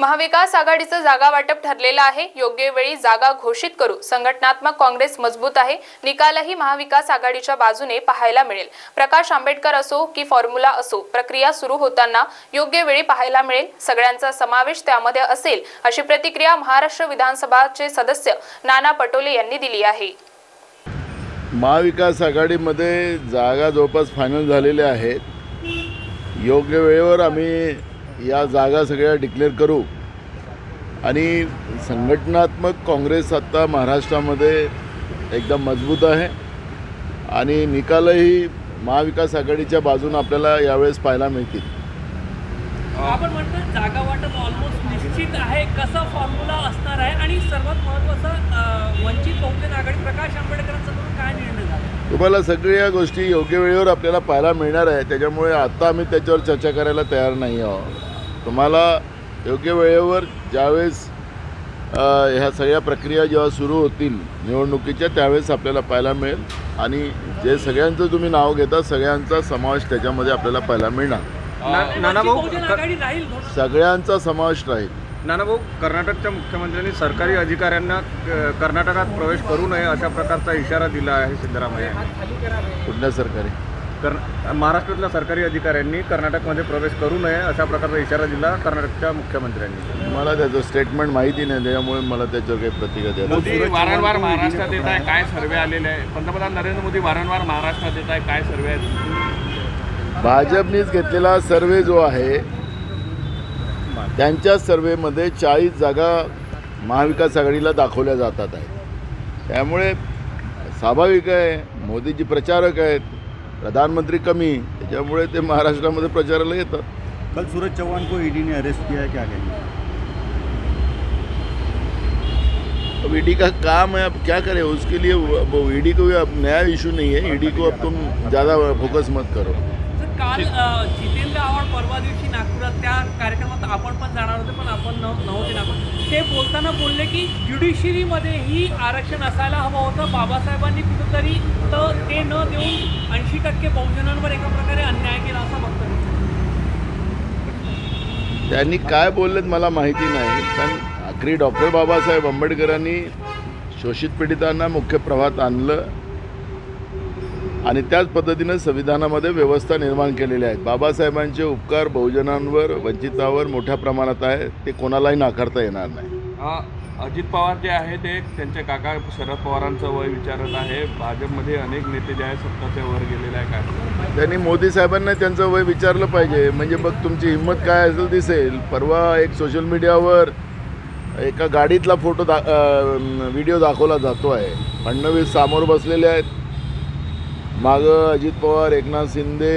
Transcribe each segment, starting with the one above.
महाविकास आघाडीचं जागा वाटप ठरलेलं आहे. योग्य वेळी जागा घोषित करू. संघटनात्मक काँग्रेस मजबूत आहे. निकालही महाविकास आघाडीच्या बाजूने पाहायला मिळेल. प्रकाश आंबेडकर असो की फॉर्म्युला असो प्रक्रिया सुरू होताना योग्य वेळी पाहायला मिळेल. सगळ्यांचा समावेश त्यामध्ये असेल अशी प्रतिक्रिया महाराष्ट्र विधानसभाचे सदस्य नाना पटोले यांनी दिली आहे. महाविकास आघाडीमध्ये जागा जवळपास फायनल झालेल्या आहेत योग्य वेळेवर आम्ही या जागा सगळ्या डिक्लेअर करू. आणि संघटनात्मक काँग्रेस आत्ता महाराष्ट्रामध्ये एकदम मजबूत आहे. आणि निकालही महाविकास आघाडीच्या बाजूनं आपल्याला यावेळेस पाहायला मिळतील. आपण म्हणतो जागा वाटप ऑलमोस्ट निश्चित आहे. कसा फॉर्म्युला असणार आहे? आणि सर्वात महत्त्वाचं वंचित बहुजन आघाडी प्रकाश आंबेडकरांचा काय निर्णय झाला? तुम्हाला सगळ्या गोष्टी योग्य वेळेवर आपल्याला पाहायला मिळणार आहे. त्याच्यामुळे आत्ता आम्ही त्याच्यावर चर्चा करायला तयार नाही आहोत. तुम्हाला योग्य वेळेवर ज्यावेळेस ह्या सगळ्या प्रक्रिया जेव्हा सुरू होतील निवडणुकीच्या त्यावेळेस आपल्याला पाहायला मिळेल. आणि जे सगळ्यांचं तुम्ही नाव घेता सगळ्यांचा समावेश त्याच्यामध्ये आपल्याला पाहायला मिळणार. नानाभाऊ सगळ्यांचा समावेश राहील. नानाभाऊ कर्नाटकच्या मुख्यमंत्र्यांनी सरकारी अधिकाऱ्यांना कर्नाटकात प्रवेश करू नये अशा प्रकारचा इशारा दिला आहे सिद्धरामय्या यांनी. कुठल्या सरकारी. कर्न महाराष्ट्रातल्या सरकारी अधिकाऱ्यांनी कर्नाटकमध्ये प्रवेश करू नये अशा प्रकारचा इशारा दिला कर्नाटकच्या मुख्यमंत्र्यांनी. मला त्याचं स्टेटमेंट माहिती नाही त्याच्यामुळे मला त्याच्यावर काही प्रतिक्रिया मोदी वारंवार महाराष्ट्रात येत आहे काय सर्वे आलेले आहे? पंतप्रधान नरेंद्र मोदी वारंवार महाराष्ट्रात येत आहे काय सर्वे आहेत? भाजपनीच घेतलेला सर्वे जो आहे त्यांच्या सर्वेमध्ये चाळीस जागा महाविकास आघाडीला दाखवल्या जातात आहे त्यामुळे स्वाभाविक आहे मोदीजी प्रचारक आहेत प्रधानमंत्री कमी त्याच्यामुळे ते महाराष्ट्रामध्ये प्रचाराला येतात कल सूरज चौहान को ईडी ने अरेस्ट किया है क्या कहेंगे? अब ईडी का काम है अब क्या करें? उसके लिए वो ईडी को अब नया इशू नहीं है. ईडी को अब तुम ज़्यादा फोकस मत करो. काल परवा दिवशी नागपुरात त्या कार्यक्रमात आपण पण जाणार होते पण आपण नव्ह- नव्हते नागपूर ते बोलताना बोलले की ज्युडिशरीमध्येही आरक्षण असायला हवं होतं. बाबासाहेबांनी कुठंतरी तर ते न देऊन ऐंशी टक्के बहुजनांवर एका प्रकारे अन्याय केला असं वक्तव्य त्यांनी काय बोललेत मला माहिती नाही. पण आखरी डॉक्टर बाबासाहेब आंबेडकरांनी शोषित पीडितांना मुख्य प्रवाहात आणलं. आणि त्याच पद्धतीनं संविधानामध्ये व्यवस्था निर्माण केलेल्या आहेत. बाबासाहेबांचे उपकार बहुजनांवर वंचितावर मोठ्या प्रमाणात आहे ते कोणालाही नाकारता येणार नाही. अजित पवार जे आहे ते त्यांचे काका शरद पवारांचं वय विचारत आहे. भाजपमध्ये अनेक नेते जे आहेत सत्ताच्या वर गेलेले आहे काय त्यांनी मोदी साहेबांना त्यांचं वय विचारलं पाहिजे. म्हणजे मग तुमची हिंमत काय असेल दिसेल. परवा एक सोशल मीडियावर एका गाडीतला फोटो दा व्हिडिओ दाखवला जातो आहे फडणवीस सामोर बसलेले आहेत. मागं अजित पवार एकनाथ शिंदे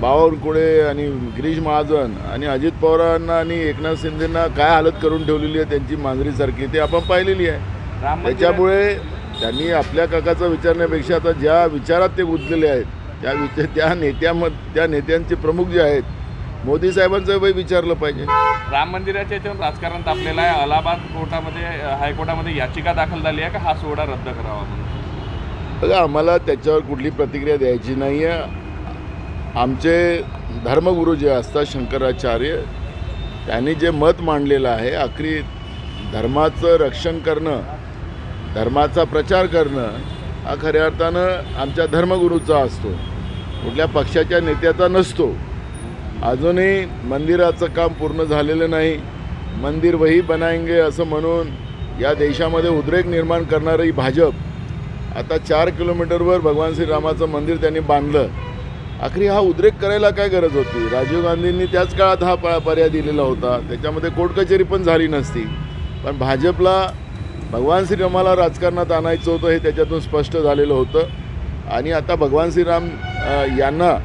बावनकुळे आणि गिरीश महाजन आणि अजित पवारांना आणि एकनाथ शिंदेंना काय हालत करून ठेवलेली आहे त्यांची मांजरीसारखी ते आपण पाहिलेली आहे. त्याच्यामुळे त्यांनी आपल्या काकाचा विचारण्यापेक्षा आता ज्या विचारात ते गुंतलेले आहेत त्या विचार त्या नेत्यामध त्या नेत्यांचे प्रमुख जे आहेत मोदी साहेबांचं वय विचारलं पाहिजे. राम मंदिराच्या याच्यावर राजकारण तापलेलं आहे. अलाहाबाद कोर्टामध्ये हायकोर्टामध्ये याचिका दाखल झाली आहे का? हा सोहळा रद्द करावा म्हणून. बघा आम्हाला त्याच्यावर कुठली प्रतिक्रिया द्यायची नाही आहे आमचे धर्मगुरू जे असतात शंकराचार्य त्यांनी जे मत मांडलेलं आहे आखरी धर्माचं रक्षण करणं धर्माचा प्रचार करणं हा खऱ्या अर्थानं आमच्या धर्मगुरूचा असतो. कुठल्या पक्षाच्या नेत्याचा नसतो. अजूनही मंदिराचं काम पूर्ण झालेलं नाही. मंदिर वही बनाएंगे असं म्हणून या देशामध्ये उद्रेक निर्माण करणारी भाजप आता चार किलोमीटरवर भगवान श्रीरामाचं मंदिर त्यांनी बांधलं. आखरी हा उद्रेक करायला काय गरज होती? राजीव गांधींनी त्याच काळात हा प- पर्याय दिलेला होता. त्याच्यामध्ये कोर्टकचेरी पण झाली नसती. पण भाजपला भगवान श्रीरामाला राजकारणात आणायचं होतं हे त्याच्यातून स्पष्ट झालेलं होतं. आणि आता भगवान श्रीराम यांना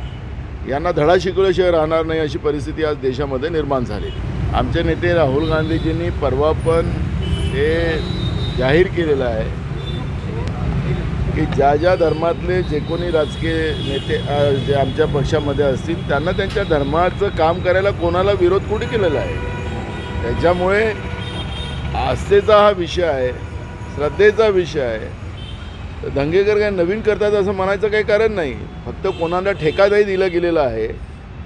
यांना धडा शिकवल्याशिवाय राहणार नाही अशी परिस्थिती आज देशामध्ये निर्माण झाली. आमचे नेते राहुल गांधीजींनी परवा पण हे जाहीर केलेलं आहे. की ज्या ज्या धर्मातले जे कोणी राजकीय नेते जे आमच्या पक्षामध्ये असतील त्यांना त्यांच्या धर्माचं काम करायला कोणाला विरोध कुठे केलेला आहे? त्याच्यामुळे आस्थेचा हा विषय आहे श्रद्धेचा विषय आहे. तर दंगेकर काय नवीन करतात असं म्हणायचं काही कारण नाही. फक्त कोणाला ठेका नाही दिला गेलेला आहे.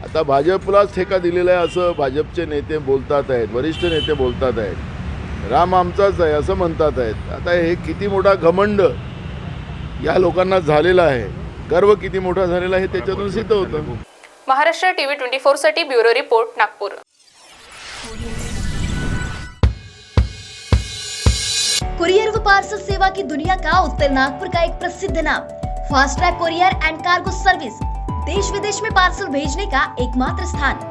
आता भाजपलाच ठेका दिलेला आहे असं भाजपचे नेते बोलतात आहेत वरिष्ठ नेते बोलतात आहेत. राम आमचाच आहे असं म्हणतात आहेत. आता हे किती मोठा घमंड या लोकांना झालेला आहे. गर्व किती मोठा झालेला आहे त्याच्यातून सिद्ध होतं. महाराष्ट्र टीव्ही ट्वेंटी फोरसाठी ब्युरो रिपोर्ट नागपूर. कुरियर व पार्सल सेवा की दुनिया का उत्तर नागपुर का एक प्रसिद्ध नाम fast track courier and cargo service देश विदेश में पार्सल भेजने का एकमात्र स्थान।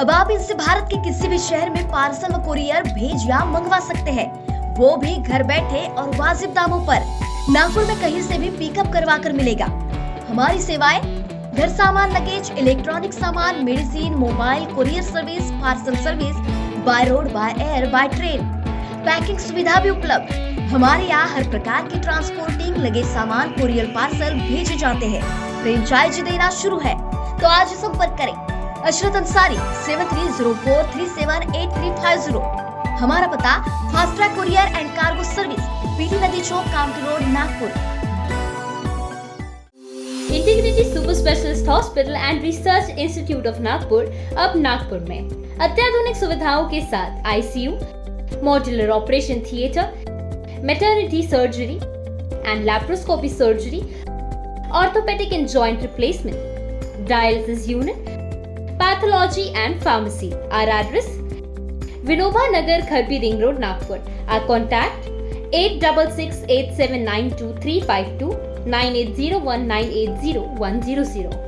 अब आप इनसे भारत के किसी भी शहर में पार्सल व कुरियर भेज या मंगवा सकते हैं। वो भी घर बैठे और वाजिब दामों पर। नागपुर में कहीं से भी पिकअप करवा कर मिलेगा। हमारी सेवाएँ, घर सामान लगेज इलेक्ट्रॉनिक सामान medicine mobile courier service parcel service by road by air by train packing सुविधा भी उपलब्ध। हमारे यहाँ हर प्रकार की ट्रांसपोर्टिंग लगे सामान कुरियर पार्सल भेजे जाते हैं। फ्रेंचाइजी देना शुरू है। तो आज संपर्क करें। Ashrat Ansari seven three zero four three seven eight three five zero हमारा पता fast track courier and cargo service, PT Nadi Chowk county road, Nagpur. Integrity super specialist hospital and research institute of Nagpur, अब नागपुर में। अत्याधुनिक सुविधाओं के साथ ICU, modular operation theatre maternity surgery and laparoscopy surgery orthopaedic and joint replacement dialysis unit pathology and pharmacy our address Vinoba Nagar Kharbi ring road Nagpur. our contact 8668792352 9801980100